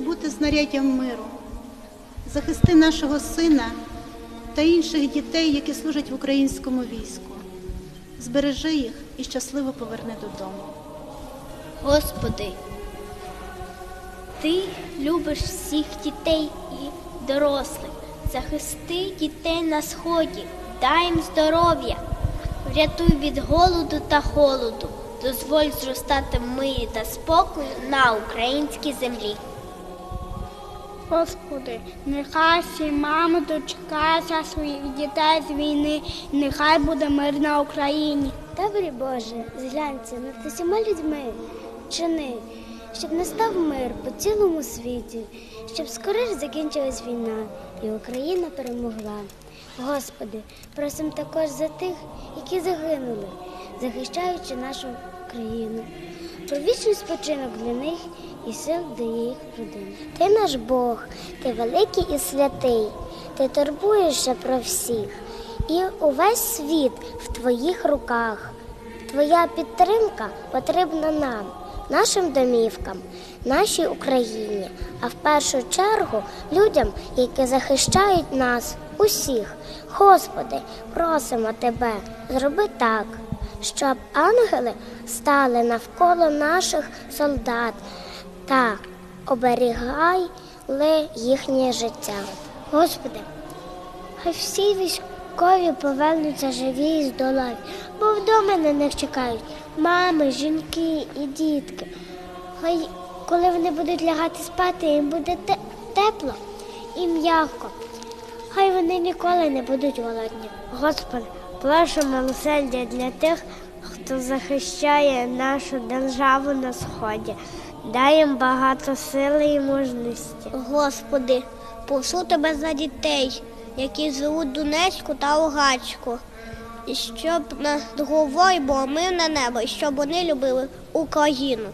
бути знаряддям миру. Захисти нашого сина та інших дітей, які служать в українському війську. Збережи їх і щасливо поверни додому. Господи, Ти любиш всіх дітей і дорослих. Захисти дітей на сході, дай їм здоров'я, врятуй від голоду та холоду, дозволь зростати мирі та спокою на українській землі. Господи, нехай всі мами дочекаються своїх дітей з війни, нехай буде мир на Україні. Добрий Боже, зглянься над усіма людьми, чини, щоб настав мир по цілому світі, щоб скоріш закінчилась війна і Україна перемогла. Господи, просимо також за тих, які загинули, захищаючи нашу країну. Про вічний спочинок для них і сил для їх родин. Ти наш Бог, ти великий і святий, ти турбуєшся про всіх, і увесь світ в твоїх руках. Твоя підтримка потрібна нам, нашим домівкам, нашій Україні, а в першу чергу людям, які захищають нас, усіх. Господи, просимо Тебе, зроби так, щоб ангели стали навколо наших солдат та оберігали їхнє життя. Господи, Хай всі військові повернуться живі і здорові, бо вдома на них чекають мами, жінки і дітки. Хай, коли вони будуть лягати спати, їм буде те- тепло і м'яко. Хай вони ніколи не будуть голодні. Господи, прошу милосердя для тих, хто захищає нашу державу на сході. Дай їм багато сили і мужності. Господи, прошу тебе за дітей, які живуть Донецьку та Луганську. І щоб над головою було мирне небо, і щоб вони любили Україну.